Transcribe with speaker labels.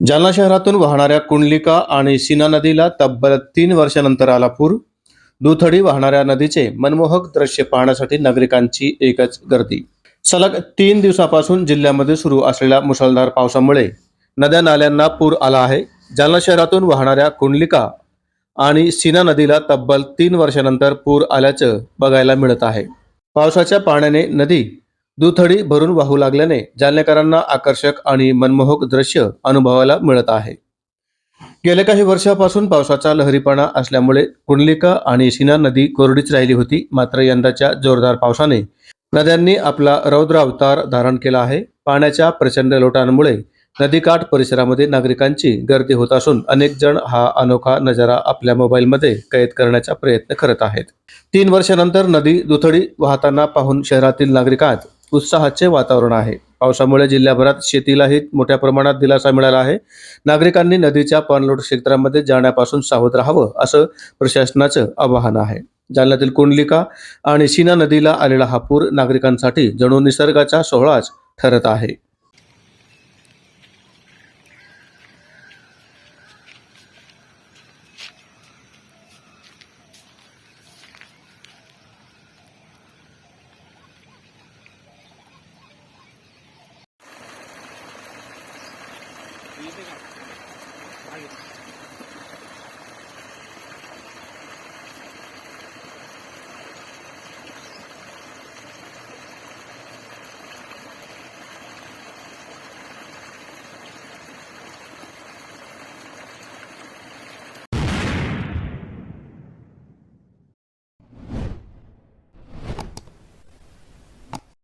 Speaker 1: जालना शहरातून वाहणाऱ्या कुंडलिका आणि सीना नदीला तब्बल तीन वर्षानंतर आला पूर दुथडी वाहणाऱ्या नदीचे मनमोहक दृश्य पाहण्यासाठी नागरिकांची एकच गर्दी. सलग तीन दिवसापासून जिल्ह्यामध्ये सुरू असलेल्या मुसळधार पावसामुळे नद्या नाल्यांना पूर आला आहे. जालना शहरातून वाहणाऱ्या कुंडलिका आणि सीना नदीला तब्बल तीन वर्षानंतर पूर आल्याचं बघायला मिळत आहे. पावसाच्या पाण्याने नदी दुथडी भरून वाहू लागल्याने जालनेकरांना आकर्षक आणि मनमोहक दृश्य अनुभवायला मिळत आहे. गेल्या काही वर्षापासून पावसाचा लहरीपणा असल्यामुळे कुंडलिका आणि शिना नदी कोरडीच राहिली होती. मात्र यंदाच्या जोरदार पावसाने नद्यांनी आपला रौद्र अवतार धारण केला आहे. पाण्याच्या प्रचंड लोटांमुळे नदीकाठ परिसरामध्ये नागरिकांची गर्दी होत असून अनेक जण हा अनोखा नजारा आपल्या मोबाईलमध्ये कैद करण्याचा प्रयत्न करत आहेत. तीन वर्षानंतर नदी दुथडी वाहताना पाहून शहरातील नागरिकांत उत्साहाचे वातावरण आहे. पावसामुळे जिल्ह्याभरात शेतीलाही मोठ्या प्रमाणात दिलासा मिळाला आहे. नागरिकांनी नदीच्या पाणलोट क्षेत्रामध्ये जाण्यापासून सावध राहावं असं प्रशासनाचं आवाहन आहे. जालन्यातील कुंडलिका आणि शिना नदीला आलेला हा पूर नागरिकांसाठी जणू निसर्गाचा सोहळाच ठरत आहे. 見えてから。